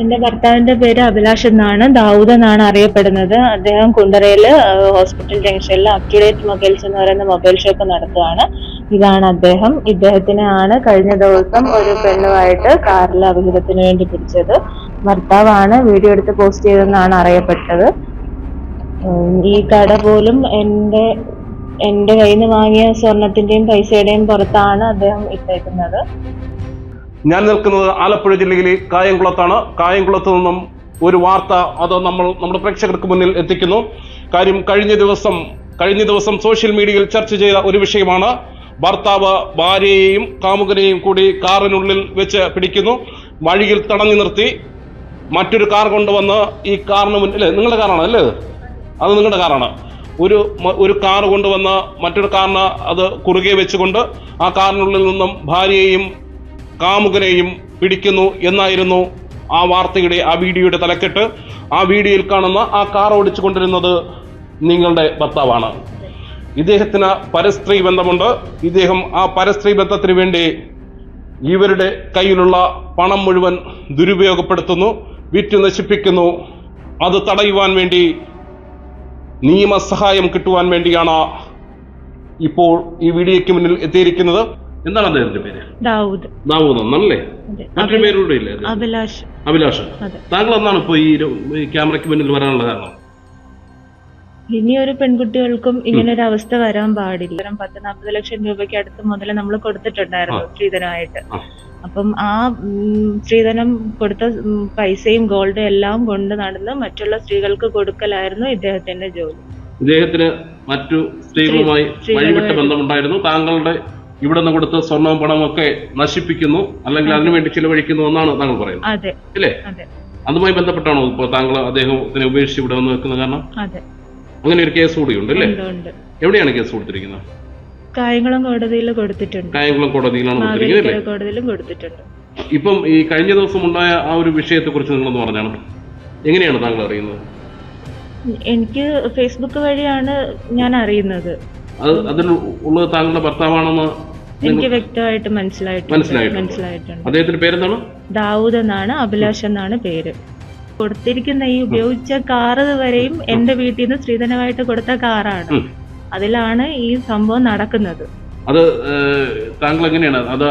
എന്റെ ഭർത്താവിന്റെ പേര് അഭിലാഷ് എന്നാണ്. ദാവൂദ് എന്നാണ് അറിയപ്പെടുന്നത്. അദ്ദേഹം കുണ്ടറയിൽ ഹോസ്പിറ്റൽ ജംഗ്ഷനിൽ അപ് ടു ഡേറ്റ് മൊബൈൽസ് എന്ന് പറയുന്ന മൊബൈൽ ഷോപ്പ് നടത്തുകയാണ് ഇതാണ് അദ്ദേഹം. ഇദ്ദേഹത്തിനാണ് കഴിഞ്ഞ ദിവസം ഒരു പെണ്ണുമായിട്ട് കാറിൽ അപകടത്തിന് വേണ്ടി പിടിച്ചത്. ഭർത്താവാണ് വീഡിയോ എടുത്ത് പോസ്റ്റ് ചെയ്തെന്നാണ് അറിയപ്പെട്ടത്. ഈ കട പോലും എന്റെ എന്റെ കയ്യിൽ നിന്ന് വാങ്ങിയ സ്വർണത്തിന്റെയും പൈസയുടെയും പുറത്താണ് അദ്ദേഹം ഇട്ടേക്കുന്നത്. ഞാൻ നിൽക്കുന്നത് ആലപ്പുഴ ജില്ലയിലെ കായംകുളത്താണ്. കായംകുളത്ത് നിന്നും ഒരു വാർത്ത അത് നമ്മൾ നമ്മുടെ പ്രേക്ഷകർക്ക് മുന്നിൽ എത്തിക്കുന്നു. കാര്യം കഴിഞ്ഞ ദിവസം കഴിഞ്ഞ ദിവസം സോഷ്യൽ മീഡിയയിൽ ചർച്ച ചെയ്ത ഒരു വിഷയമാണ് ഭർത്താവ് ഭാര്യയെയും കാമുകനെയും കൂടി കാറിനുള്ളിൽ വെച്ച് പിടിക്കുന്നു. വഴിയിൽ തടഞ്ഞു നിർത്തി. മറ്റൊരു കാർ കൊണ്ടുവന്ന് ഈ കാറിന് മുന്നിൽ നിങ്ങളുടെ കാറാണ് അല്ലേ? അത് നിങ്ങളുടെ കാറാണ്. ഒരു ഒരു കാർ കൊണ്ടുവന്ന് മറ്റൊരു കാറിന് അത് കുറുകെ വെച്ചുകൊണ്ട് ആ കാറിനുള്ളിൽ നിന്നും ഭാര്യയെയും കാമുകനെയും പിടിക്കുന്നു എന്നായിരുന്നു ആ വാർത്തയുടെ ആ വീഡിയോയുടെ തലക്കെട്ട്. ആ വീഡിയോയിൽ കാണുന്ന ആ കാർ ഓടിച്ചു കൊണ്ടിരുന്നത് നിങ്ങളുടെ ഭർത്താവാണ്. ഇദ്ദേഹത്തിന് പരസ്ത്രീ ബന്ധമുണ്ട്. ഇദ്ദേഹം ആ പരസ്ത്രീ ബന്ധത്തിന് വേണ്ടി ഇവരുടെ കയ്യിലുള്ള പണം മുഴുവൻ ദുരുപയോഗപ്പെടുത്തുന്നു വിറ്റ് നശിപ്പിക്കുന്നു. അത് തടയുവാൻ വേണ്ടി നിയമസഹായം കിട്ടുവാൻ വേണ്ടിയാണ് ഇപ്പോൾ ഈ വീഡിയോയ്ക്ക് മുന്നിൽ എത്തിയിരിക്കുന്നത്. എന്താണ് അദ്ദേഹത്തിന്റെ പേര്? ദാവൂദ്. ദാവൂദ് എന്നല്ലേ. മറ്റൊരു പേരൂടെ ഇല്ലേ അഭിലാഷ്. അഭിലാഷ്. താങ്കൾ എന്നാണ് ഇപ്പൊ ഈ ക്യാമറയ്ക്ക് മുന്നിൽ വരാനുള്ള കാരണം? ഇനി ഒരു പെൺകുട്ടികൾക്കും ഇങ്ങനെ ഒരു അവസ്ഥ വരാൻ പാടില്ല. പത്ത് നാൽപ്പത് ലക്ഷം രൂപയ്ക്ക് അടുത്ത് മുതൽ നമ്മൾ കൊടുത്തിട്ടുണ്ടായിരുന്നു സ്ത്രീധനമായിട്ട്. അപ്പം ആ സ്ത്രീധനം കൊടുത്ത പൈസയും ഗോൾഡും എല്ലാം കൊണ്ട് നടന്ന് മറ്റുള്ള സ്ത്രീകൾക്ക് കൊടുക്കലായിരുന്നു ഇദ്ദേഹത്തിന്റെ ജോലി. ഇദ്ദേഹത്തിന് മറ്റു സ്ത്രീകളുമായി സ്ത്രീകളുമായി- വഴിവിട്ട ബന്ധമുണ്ടായിരുന്നു. താങ്കളുടെ ഇവിടെ നിന്ന് കൊടുത്ത് സ്വർണവും പണവും ഒക്കെ നശിപ്പിക്കുന്നു അല്ലെങ്കിൽ അതിനുവേണ്ടി ചിലവഴിക്കുന്നു എന്നാണ് താങ്കൾ പറയുന്നത്. അല്ലേ അതെ. അതുമായി ബന്ധപ്പെട്ടാണോ ഇപ്പൊ താങ്കൾ അദ്ദേഹത്തിനെ ഉപേക്ഷിച്ച് ഇവിടെ വന്ന് വെക്കുന്ന കാരണം? അങ്ങനെ ഒരു കേസ് കൂടിയുണ്ട് അല്ലേ എവിടെയാണ് കേസ് കൊടുത്തിരിക്കുന്നത്? കായംകുളം കോടതിയിൽ കൊടുത്തിട്ടുണ്ട്. കായംകുളം കോടതിയിലാണ് കോടതിയിലും കൊടുത്തിട്ടുണ്ട്. ഇപ്പം ഈ കഴിഞ്ഞ ദിവസം ഉണ്ടായ ആ ഒരു വിഷയത്തെ കുറിച്ച് നിങ്ങളൊന്ന് പറഞ്ഞാണ്. എങ്ങനെയാണ് താങ്കൾ അറിയുന്നത്? എനിക്ക് ഫേസ്ബുക്ക് വഴിയാണ് ഞാൻ അറിയുന്നത്. അത് അതിൽ ഉള്ളത് താങ്കളുടെ ഭർത്താവാണെന്ന് എനിക്ക് വ്യക്തമായിട്ട് മനസ്സിലായിട്ടുണ്ട്. മനസ്സിലായിട്ടുണ്ട്. അദ്ദേഹത്തിന്റെ പേരെന്താണ്? ദാവൂദ് എന്നാണ് അഭിലാഷ് എന്നാണ് പേര്. കൊടുത്തിരിക്കുന്ന ഈ ഉപയോഗിച്ച കാറ് വരെയും എന്റെ വീട്ടിൽ നിന്ന് സ്ത്രീധനമായിട്ട് കൊടുത്ത കാറാണ്. അതിലാണ് ഈ സംഭവം നടക്കുന്നത്. അത് താങ്കൾ എങ്ങനെയാണ് അത്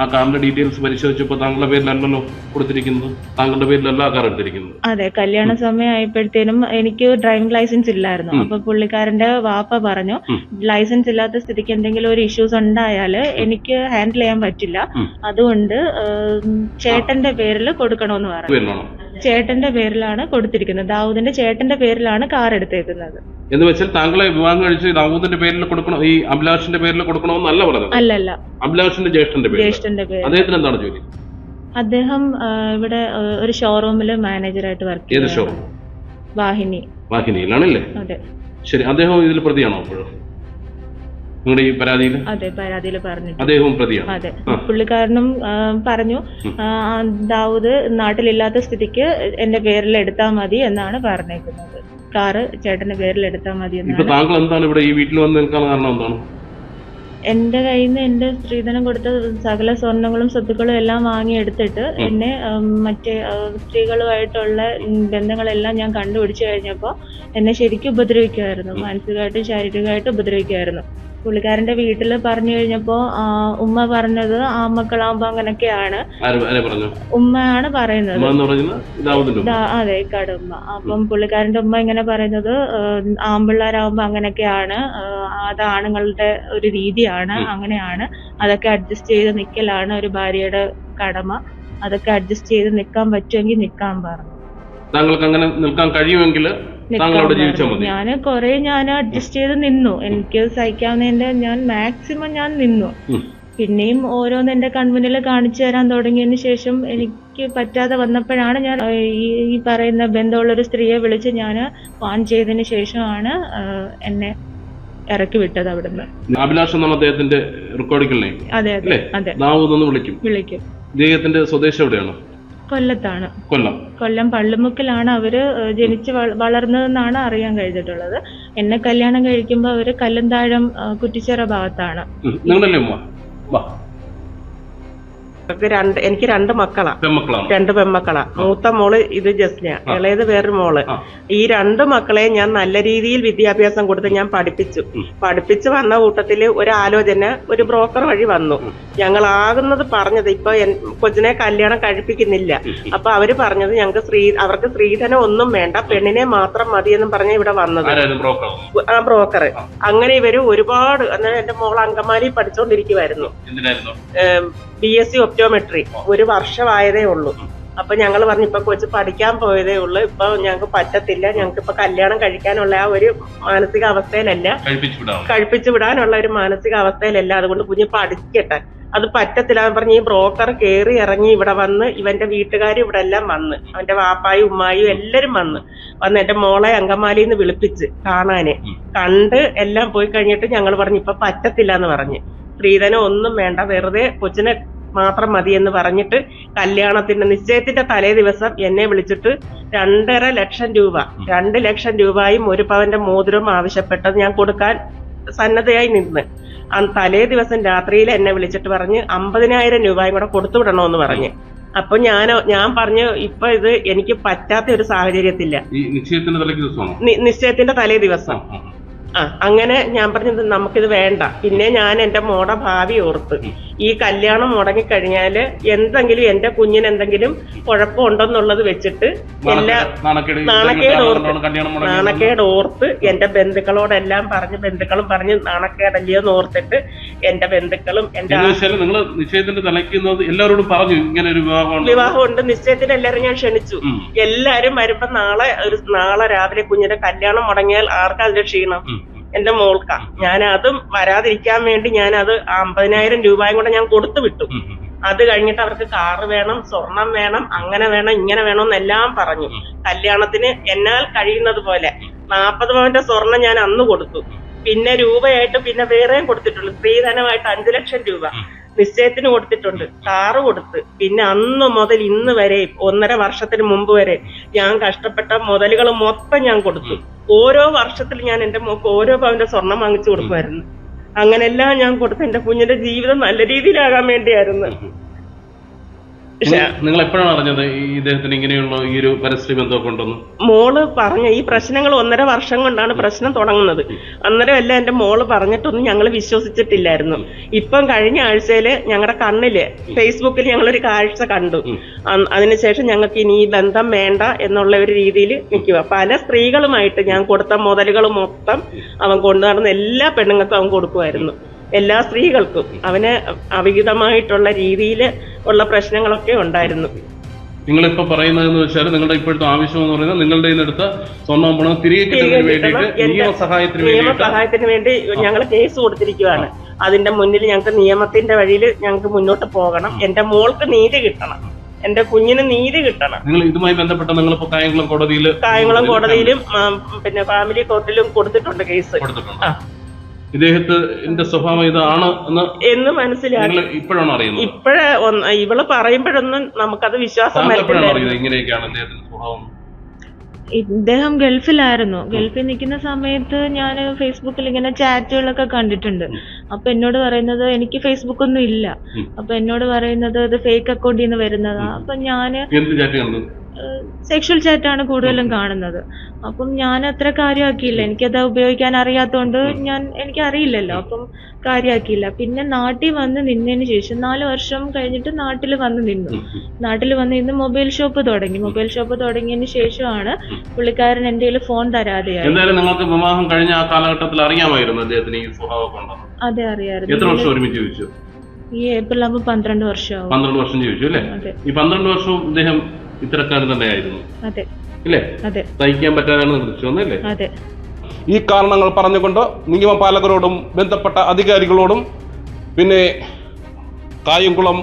ആ കാറിന്റെ ഡീറ്റെയിൽസ് പരിശോധിച്ചപ്പോൾ താങ്കളുടെ പേരിലല്ലല്ലോ കൊടുത്തിരിക്കുന്നത്? താങ്കളുടെ പേരിലല്ല ആ കാർ എടുത്തിരിക്കുന്നത്? അതെ കല്യാണ സമയം ആയപ്പോഴത്തേനും എനിക്ക് ഡ്രൈവിംഗ് ലൈസൻസ് ഇല്ലായിരുന്നു. അപ്പൊ പുള്ളിക്കാരന്റെ വാപ്പ പറഞ്ഞു ലൈസൻസ് ഇല്ലാത്ത സ്ഥിതിക്ക് എന്തെങ്കിലും ഒരു ഇഷ്യൂസ് ഉണ്ടായാൽ എനിക്ക് ഹാൻഡിൽ ചെയ്യാൻ പറ്റില്ല. അതുകൊണ്ട് ചേട്ടന്റെ പേരിൽ കൊടുക്കണമെന്ന് പറഞ്ഞു. ചേട്ടന്റെ പേരിലാണ് കൊടുത്തിരിക്കുന്നത്. ദാവൂദിന്റെ ചേട്ടന്റെ പേരിലാണ് കാർ എടുത്തേക്കുന്നത്. എന്ന് വെച്ചാൽ താങ്കളെ വിവാഹം കഴിച്ച് ദാവൂദിന്റെ പേരിൽ കൊടുക്കണോ ഈ അഭിലാഷിന്റെ പേരിൽ കൊടുക്കണമെന്നല്ല പറഞ്ഞത്. അല്ലല്ല അഭിലാഷിന്റെ ജ്യേഷ്ഠന്റെ പേര് ജ്യേഷ്ഠന്റെ പേര് അദ്ദേഹത്തിന് എന്താണ് ജോലി? അദ്ദേഹം ഇവിടെ ഒരു ഷോറൂമിൽ മാനേജറായിട്ട് വർക്ക് ഏത് ഷോറൂം വാഹിനി. വാഹിനിയിലാണല്ലേ? അതെ. ശരി അദ്ദേഹം ഇതിൽ പ്രതിയാണോ അപ്പോഴും നിങ്ങളുടെ ഈ പരാതിയിൽ? അതെ പരാതിയിൽ പറഞ്ഞു അദ്ദേഹവും പ്രതിയാണ്. അതെ. പുള്ളിക്കാരനും പറഞ്ഞു ദാവൂദ് നാട്ടിലില്ലാത്ത സ്ഥിതിക്ക് എന്റെ പേരിൽ എടുത്താൽ മതി എന്നാണ് പറഞ്ഞേക്കുന്നത്. കാറ് ചേട്ടന്റെ പേരിൽ എടുത്താൽ മതി ഇപ്പൊ എന്നാണ്. താങ്കൾ എന്താണ് ഇവിടെ ഈ വീട്ടിൽ വന്ന് നിൽക്കാൻ കാരണം എന്താണ്? എന്റെ കയ്യിൽ നിന്ന് എന്റെ സ്ത്രീധനം കൊടുത്ത സകല സ്വർണങ്ങളും സ്വത്തുക്കളും എല്ലാം വാങ്ങി എടുത്തിട്ട് എന്നെ ഉം, മറ്റേ ആ, സ്ത്രീകളുമായിട്ടുള്ള ഉം, ബന്ധങ്ങളെല്ലാം ഞാൻ കണ്ടുപിടിച്ചു കഴിഞ്ഞപ്പോൾ എന്നെ ശരിക്കും ഉപദ്രവിക്കുമായിരുന്നു. മാനസികമായിട്ടും ശാരീരികമായിട്ടും ഉപദ്രവിക്കുമായിരുന്നു. പുള്ളിക്കാരന്റെ വീട്ടിൽ പറഞ്ഞു കഴിഞ്ഞപ്പോ ഉമ്മ പറഞ്ഞത് ആ മക്കളാവുമ്പോ അങ്ങനൊക്കെയാണ്. ഉമ്മയാണ് പറയുന്നത്. അതെ കടുമ്മ അപ്പം പുള്ളിക്കാരന്റെ ഉമ്മ ഇങ്ങനെ പറയുന്നത് ആമ്പിള്ളേരാവുമ്പോ അങ്ങനെയൊക്കെയാണ് അത് ആണുങ്ങളുടെ ഒരു രീതിയാണ് അങ്ങനെയാണ്. അതൊക്കെ അഡ്ജസ്റ്റ് ചെയ്ത് നിൽക്കലാണ് ഒരു ഭാര്യയുടെ കടമ. അതൊക്കെ അഡ്ജസ്റ്റ് ചെയ്ത് നിൽക്കാൻ പറ്റുമെങ്കിൽ നിക്കാൻ പറഞ്ഞു. താങ്കൾക്ക് അങ്ങനെ നിൽക്കാൻ കഴിയുമെങ്കിൽ താങ്കൾ അവിടെ ജീവിച്ചാൽ മതി. ഞാൻ കുറെ ഞാൻ അഡ്ജസ്റ്റ് ചെയ്ത് നിന്നു. എനിക്ക് സഹിക്കാവുന്നതിന്റെ ഞാൻ മാക്സിമം ഞാൻ നിന്നു. പിന്നെയും ഓരോന്ന് എന്റെ കൺമുന്നിൽ കാണിച്ചു തരാൻ തുടങ്ങിയതിന് ശേഷം എനിക്ക് പറ്റാതെ വന്നപ്പോഴാണ് ഞാൻ ഈ പറയുന്ന ബന്ധമുള്ള ഒരു സ്ത്രീയെ വിളിച്ച് ഞാൻ വാൺ ചെയ്തതിന് ശേഷമാണ് എന്നെ ഇറക്കി വിട്ടത് അവിടുന്ന്. അഭിലാഷ് എന്നാണ് അദ്ദേഹത്തിന്റെ റെക്കോർഡിക്കൽ അതെ അതെ അതെ. വിളിക്കും. വിളിക്കും. ഇദ്ദേഹത്തിന്റെ സ്വദേശം എവിടെയാണ്? കൊല്ലത്താണ്. കൊല്ലം. കൊല്ലം പള്ളിമുക്കിലാണ് അവർ ജനിച്ച് വളർന്നതെന്നാണ് അറിയാൻ കഴിഞ്ഞിട്ടുള്ളത്. എന്നെ കല്യാണം കഴിക്കുമ്പോൾ അവർ കല്ലന്താഴം കുറ്റിച്ചിറ ഭാഗത്താണ്. അവർക്ക് രണ്ട് എനിക്ക് രണ്ട് മക്കളാ. പെൺമക്കളാണ്? രണ്ട് പെൺമക്കളാ. മൂത്ത മോൾ ഇത് ജസ്ന ഇളയത് വേറൊരു മോൾ. ഈ രണ്ട് മക്കളെ ഞാൻ നല്ല രീതിയിൽ വിദ്യാഭ്യാസം കൊടുത്ത് ഞാൻ പഠിപ്പിച്ചു. പഠിപ്പിച്ചു വന്ന കൂട്ടത്തിൽ ഒരു ആലോചന ഒരു ബ്രോക്കർ വഴി വന്നു. ഞങ്ങൾ ആകുന്നത് പറഞ്ഞത് ഇപ്പൊ കൊച്ചിനെ കല്യാണം കഴിപ്പിക്കുന്നില്ല. അപ്പൊ അവർ പറഞ്ഞത് ഞങ്ങൾക്ക് സ്ത്രീ അവർക്ക് സ്ത്രീധനം ഒന്നും വേണ്ട പെണ്ണിനെ മാത്രം മതി എന്ന് പറഞ്ഞ ഇവിടെ വന്നത്. ആ ബ്രോക്കർ അങ്ങനെ ഇവർ ഒരുപാട് എന്റെ മോൾ അങ്കമാലി പഠിച്ചുകൊണ്ടിരിക്കുവായിരുന്നു ബി എസ് സി ഒപ്റ്റോമെട്രി ഒരു വർഷമായതേ ഉള്ളൂ. അപ്പൊ ഞങ്ങൾ പറഞ്ഞു ഇപ്പൊ കൊച്ചു പഠിക്കാൻ പോയതേ ഉള്ളൂ. ഇപ്പൊ ഞങ്ങൾക്ക് പറ്റത്തില്ല. ഞങ്ങൾക്ക് ഇപ്പൊ കല്യാണം കഴിക്കാനുള്ള ആ ഒരു മാനസിക അവസ്ഥയിലല്ല കഴിപ്പിച്ചു വിടാം കഴിപ്പിച്ചു വിടാനുള്ള ഒരു മാനസിക അവസ്ഥയിലല്ല അതുകൊണ്ട് കുഞ്ഞ് പഠിക്കട്ടെ. അത് പറ്റത്തില്ല. എന്ന് പറഞ്ഞ് ഈ ബ്രോക്കർ കയറി ഇറങ്ങി ഇവിടെ വന്ന് ഇവന്റെ വീട്ടുകാർ ഇവിടെ എല്ലാം വന്ന്. അവന്റെ വാപ്പായും ഉമ്മായും എല്ലാരും വന്ന്. വന്ന് എന്റെ മോളെ അങ്കമാലിയിൽ നിന്ന് വിളിപ്പിച്ച് കാണാന്. കണ്ട് എല്ലാം പോയി കഴിഞ്ഞിട്ട് ഞങ്ങൾ പറഞ്ഞു ഇപ്പൊ പറ്റത്തില്ല എന്ന് പറഞ്ഞ്. സ്ത്രീധനം ഒന്നും വേണ്ട. വെറുതെ കൊച്ചിനെ മാത്രം മതി എന്ന് പറഞ്ഞിട്ട് കല്യാണത്തിന്റെ നിശ്ചയത്തിന്റെ തലേ ദിവസം എന്നെ വിളിച്ചിട്ട് രണ്ടര ലക്ഷം രൂപ രണ്ട് ലക്ഷം രൂപയും ഒരു പവന്റെ മോതിരവും ആവശ്യപ്പെട്ടത് ഞാൻ കൊടുക്കാൻ സന്നദ്ധയായി നിന്ന്. ആ തലേ ദിവസം രാത്രിയിൽ എന്നെ വിളിച്ചിട്ട് പറഞ്ഞ് അമ്പതിനായിരം രൂപയും കൂടെ കൊടുത്തു വിടണമെന്ന് പറഞ്ഞ്. അപ്പൊ ഞാൻ ഞാൻ പറഞ്ഞു ഇപ്പൊ ഇത് എനിക്ക് പറ്റാത്ത ഒരു സാഹചര്യത്തില്ല. നിശ്ചയത്തിന്റെ തലേ ദിവസം നിശ്ചയത്തിന്റെ തലേ ദിവസം. ആ, അങ്ങനെ ഞാൻ പറഞ്ഞത് നമുക്കിത് വേണ്ട. പിന്നെ ഞാൻ എന്റെ മോടെ ഭാവി ഓർത്ത്. ഈ കല്യാണം മുടങ്ങിക്കഴിഞ്ഞാൽ എന്തെങ്കിലും എന്റെ കുഞ്ഞിന് എന്തെങ്കിലും കുഴപ്പമുണ്ടെന്നുള്ളത് വെച്ചിട്ട് എല്ലാ നാണക്കേട് നാണക്കേട് ഓർത്ത് കൊണ്ടാണ് കല്യാണം മുടങ്ങിയത്. നാണക്കേട് ഓർത്ത് എന്റെ ബന്ധുക്കളോടെല്ലാം പറഞ്ഞ് ബന്ധുക്കളും പറഞ്ഞ് നാണക്കേടല്ലേ എന്ന് ഓർത്തിട്ട് എന്റെ ബന്ധുക്കളും എന്റെ നിങ്ങൾ നിശ്ചയത്തിന്റെ തലയ്ക്കുന്നത് എല്ലാവരോടും പറഞ്ഞു ഇങ്ങനെ ഒരു വിവാഹമുണ്ട് വിവാഹമുണ്ട്. നിശ്ചയത്തിന് എല്ലാവരും ഞാൻ ക്ഷണിച്ചു. എല്ലാരും വരുമ്പോ നാളെ ഒരു നാളെ രാവിലെ കുഞ്ഞിന്റെ കല്യാണം മുടങ്ങിയാൽ ആർക്കാ അതിന്റെ ക്ഷീണം? എന്റെ മോൾക്ക. ഞാൻ അതും വരാതിരിക്കാൻ വേണ്ടി ഞാൻ അത് അമ്പതിനായിരം രൂപയും കൂടെ ഞാൻ കൊടുത്തു വിട്ടു. അത് കഴിഞ്ഞിട്ട് അവർക്ക് കാറ് വേണം സ്വർണം വേണം അങ്ങനെ വേണം ഇങ്ങനെ വേണം എന്നെല്ലാം പറഞ്ഞു. കല്യാണത്തിന് എന്നാൽ കഴിയുന്നത് പോലെ നാൽപ്പത് പവന്റെ സ്വർണം ഞാൻ അന്ന് കൊടുത്തു. പിന്നെ രൂപയായിട്ട് പിന്നെ വേറെയും കൊടുത്തിട്ടുള്ളൂ. സ്ത്രീധനമായിട്ട് അഞ്ചു ലക്ഷം രൂപ. നിശ്ചയത്തിന് കൊടുത്തിട്ടുണ്ട്. കാറ് കൊടുത്ത്. പിന്നെ അന്ന് മുതൽ ഇന്ന് വരെ ഒന്നര വർഷത്തിന് മുമ്പ് വരെ ഞാൻ കഷ്ടപ്പെട്ട മുതലുകൾ മൊത്തം ഞാൻ കൊടുത്തു. ഓരോ വർഷത്തിൽ ഞാൻ എന്റെ മോക്ക് ഓരോ പവന്റെ സ്വർണം വാങ്ങിച്ചു കൊടുക്കുമായിരുന്നു. അങ്ങനെല്ലാം ഞാൻ കൊടുത്ത് എന്റെ കുഞ്ഞിന്റെ ജീവിതം നല്ല രീതിയിലാകാൻ വേണ്ടിയായിരുന്നു. നിങ്ങൾ- എപ്പോഴാണ് അറിഞ്ഞത് ഈ ഇദ്ദേഹത്തിന് ഇങ്ങനെയുള്ള ഈ ഒരു പരിസ്ഥിതി ബന്ധമൊക്കെ ഉണ്ടെന്ന്? മോൾ പറഞ്ഞ ഈ പ്രശ്നങ്ങൾ ഒന്നര വർഷം കൊണ്ടാണ് പ്രശ്നം തുടങ്ങുന്നത്. അന്നേരം എല്ലാം എന്റെ മോൾ പറഞ്ഞിട്ടൊന്നും ഞങ്ങൾ വിശ്വസിച്ചിട്ടില്ലായിരുന്നു. ഇപ്പം കഴിഞ്ഞ ആഴ്ചയിൽ ഞങ്ങളുടെ കണ്ണിൽ ഫേസ്ബുക്കിൽ ഞങ്ങളൊരു കാഴ്ച കണ്ടു. അതിനുശേഷം ഞങ്ങൾക്ക് ഇനി ഈ ബന്ധം വേണ്ട എന്നുള്ള ഒരു രീതിയിൽ നിൽക്കുക പല സ്ത്രീകളുമായിട്ട് ഞാൻ കൊടുത്ത മുതലുകൾ മൊത്തം അവൻ കൊണ്ടുനടന്ന എല്ലാ പെണ്ണുങ്ങൾക്കും അവൻ കൊടുക്കുമായിരുന്നു എല്ലാ സ്ത്രീകൾക്കും അവന് അവിഹിതമായിട്ടുള്ള രീതിയിൽ ഉള്ള പ്രശ്നങ്ങളൊക്കെ ഉണ്ടായിരുന്നു. നിങ്ങളിപ്പോ പറയുന്നതെന്ന് വെച്ചാൽ നിങ്ങളുടെ ഇപ്പോഴത്തെ ആവശ്യം എന്ന് പറയുന്നത് നിങ്ങളുടെ അടുത്ത് എടുത്ത സ്വർണം പണം തിരികെ കിട്ടുന്നതിന് വേണ്ടിയിട്ട് നിയമസഹായത്തിന് നിയമസഹായത്തിന് വേണ്ടി ഞങ്ങൾ കേസ് കൊടുത്തിരിക്കുകയാണ് അതിന്റെ മുന്നിൽ ഞങ്ങൾക്ക് നിയമത്തിന്റെ വഴിയിൽ ഞങ്ങൾക്ക് മുന്നോട്ട് പോകണം. എന്റെ മോൾക്ക് നീതി കിട്ടണം. എന്റെ കുഞ്ഞിന് നീതി കിട്ടണം. നിങ്ങൾ ഇതുമായി ബന്ധപ്പെട്ട നിങ്ങളിപ്പോ കായംകുളം കോടതിയിൽ കായംകുളം കോടതിയിലും പിന്നെ ഫാമിലി കോർട്ടിലും കൊടുത്തിട്ടുണ്ട് കേസ്. കൊടുത്തിട്ടുണ്ട്. ഇദ്ദേഹത്തിന്റെ സ്വഭാവം ഇതാണ് എന്ന് എന്ന് മനസ്സിലാക്കി. ഇപ്പോഴാണ് അറിയുന്നത്? ഇപ്പോഴേ ഒന്ന് ഇവൾ പറയുമ്പോഴൊന്നും നമുക്കത് വിശ്വാസം ഇങ്ങനെയൊക്കെയാണ് ഇദ്ദേഹത്തിന്റെ സ്വഭാവം? ഇദ്ദേഹം ഗൾഫിലായിരുന്നു. ഗൾഫിൽ നിൽക്കുന്ന സമയത്ത് ഞാൻ ഫേസ്ബുക്കിൽ ഇങ്ങനെ ചാറ്റുകളൊക്കെ കണ്ടിട്ടുണ്ട്. അപ്പൊ എന്നോട് പറയുന്നത് എനിക്ക് ഫേസ്ബുക്ക് ഒന്നും ഇല്ല. അപ്പൊ എന്നോട് പറയുന്നത് ഇത് ഫേക്ക് അക്കൗണ്ടിൽ നിന്ന് വരുന്നതാ. അപ്പൊ ഞാൻ എന്ത് ചാറ്റ് കണ്ടു സെക്ഷൽ ചാറ്റാണ് കൂടുതലും കാണുന്നത്. അപ്പം ഞാൻ അത്ര കാര്യമാക്കിയില്ല എനിക്കത് ഉപയോഗിക്കാൻ അറിയാത്തതുകൊണ്ട് ഞാൻ എനിക്ക് അറിയില്ലല്ലോ അപ്പം കാര്യമാക്കിയില്ല പിന്നെ നാട്ടിൽ വന്ന് നിന്നതിന് ശേഷം നാല് വർഷം കഴിഞ്ഞിട്ട് നാട്ടിൽ വന്ന് നിന്നു. നാട്ടിൽ വന്ന് നിന്ന് മൊബൈൽ ഷോപ്പ് തുടങ്ങി. മൊബൈൽ ഷോപ്പ് തുടങ്ങിയതിന് ശേഷമാണ് പുള്ളിക്കാരൻ എന്റെ കയ്യിൽ ഫോൺ തരാതെയായി എന്തായാലും നിങ്ങൾക്ക് വിവാഹം കഴിഞ്ഞ ആ കാലഘട്ടത്തിൽ അറിയാമായിരുന്നു അദ്ദേഹത്തിന് ഈ അതെ എത്ര അറിയാമായിരുന്നു വർഷം ഒരുമിച്ച് ജീവിച്ചു? ഈ ഏപ്രിൽ ആകുമ്പോൾ പന്ത്രണ്ട് വർഷമാവും. പന്ത്രണ്ട് വർഷം ജീവിച്ചു അല്ലേ? ഈ പന്ത്രണ്ട് വർഷവും ഇദ്ദേഹം ഇത്തരക്കാരൻ തന്നെയായിരുന്നു. ഇല്ലേ? അതെ. സഹിക്കാൻ പറ്റാതെയാണ് നിർദ്ദേശിച്ചു വന്നല്ലേ ഈ കാരണങ്ങൾ പറഞ്ഞുകൊണ്ട് നിയമപാലകരോടും ബന്ധപ്പെട്ട അധികാരികളോടും പിന്നെ കായംകുളം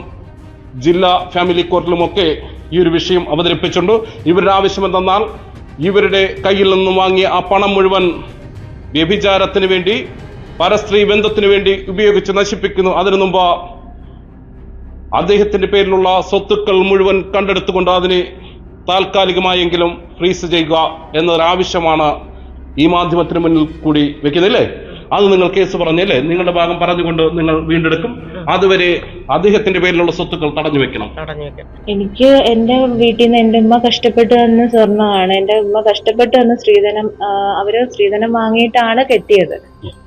ജില്ലാ ഫാമിലി കോർട്ടിലുമൊക്കെ ഈ ഒരു വിഷയം അവതരിപ്പിച്ചിട്ടുണ്ട്. ഇവരുടെ ആവശ്യം എന്തെന്നാൽ ഇവരുടെ കയ്യിൽ നിന്നും വാങ്ങിയ ആ പണം മുഴുവൻ വ്യഭിചാരത്തിന് വേണ്ടി പരസ്ത്രീ ബന്ധത്തിന് വേണ്ടി ഉപയോഗിച്ച് നശിപ്പിക്കുന്നു. അതിനു മുമ്പ് അദ്ദേഹത്തിന്റെ പേരിലുള്ള സ്വത്തുക്കൾ മുഴുവൻ കണ്ടെടുത്തുകൊണ്ട് അതിനെ താൽക്കാലികമായെങ്കിലും ഫ്രീസ് ചെയ്യുക എന്നൊരാവശ്യമാണ് ഈ മാധ്യമത്തിന് മുന്നിൽ കൂടി വെക്കുന്നില്ലേ അത് നിങ്ങൾ കേസ് പറഞ്ഞല്ലേ? നിങ്ങളുടെ ഭാഗം പറഞ്ഞുകൊണ്ട് നിങ്ങൾ വീണ്ടെടുക്കും. അതുവരെ അദ്ദേഹത്തിന്റെ പേരിലുള്ള സ്വത്തുക്കൾ തടഞ്ഞു വെക്കണം. എനിക്ക് എന്റെ വീട്ടിൽ നിന്ന് എന്റെ ഉമ്മ കഷ്ടപ്പെട്ട് തന്ന സ്വർണമാണ്. എന്റെ ഉമ്മ കഷ്ടപ്പെട്ട് തന്ന സ്ത്രീധനം അവർ സ്ത്രീധനം വാങ്ങിയിട്ടാണ് കെട്ടിയത്.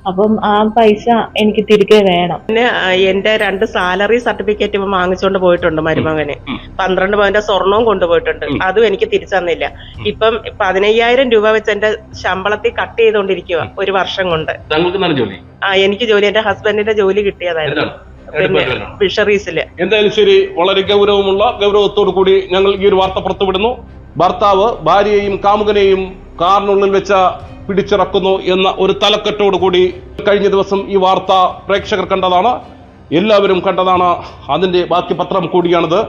അപ്പം ആ പൈസ എനിക്ക് തിരികെ വേണം. പിന്നെ എന്റെ രണ്ട് സാലറി സർട്ടിഫിക്കറ്റ് വാങ്ങിച്ചുകൊണ്ട് പോയിട്ടുണ്ട് മരുമകന്. പന്ത്രണ്ട് പവന്റെ സ്വർണവും കൊണ്ടുപോയിട്ടുണ്ട്. അതും എനിക്ക് തിരിച്ചു തന്നില്ല. ഇപ്പം പതിനയ്യായിരം രൂപ വെച്ച് എന്റെ ശമ്പളത്തിൽ കട്ട് ചെയ്തുകൊണ്ടിരിക്കുക ഒരു വർഷം കൊണ്ട്. ആ എനിക്ക് ജോലി എന്റെ ഹസ്ബൻഡിന്റെ ജോലി കിട്ടിയതായിരുന്നു. പിന്നെ. ഫിഷറീസിൽ എന്തായാലും ശരി വളരെ ഗൗരവമുള്ള ഗൗരവത്തോടു കൂടി ഞങ്ങൾ ഈ ഒരു വാർത്ത പുറത്തുവിടുന്നു. ഭർത്താവ് ഭാര്യയെയും കാമുകനെയും കാറിനുള്ളിൽ വെച്ച പിടിച്ചിറക്കുന്നു എന്ന ഒരു തലക്കെട്ടോടു കൂടി കഴിഞ്ഞ ദിവസം ഈ വാർത്ത പ്രേക്ഷകർ കണ്ടതാണ്. എല്ലാവരും കണ്ടതാണ്. അതിന്റെ ബാക്കി പത്രം കൂടിയാണിത്.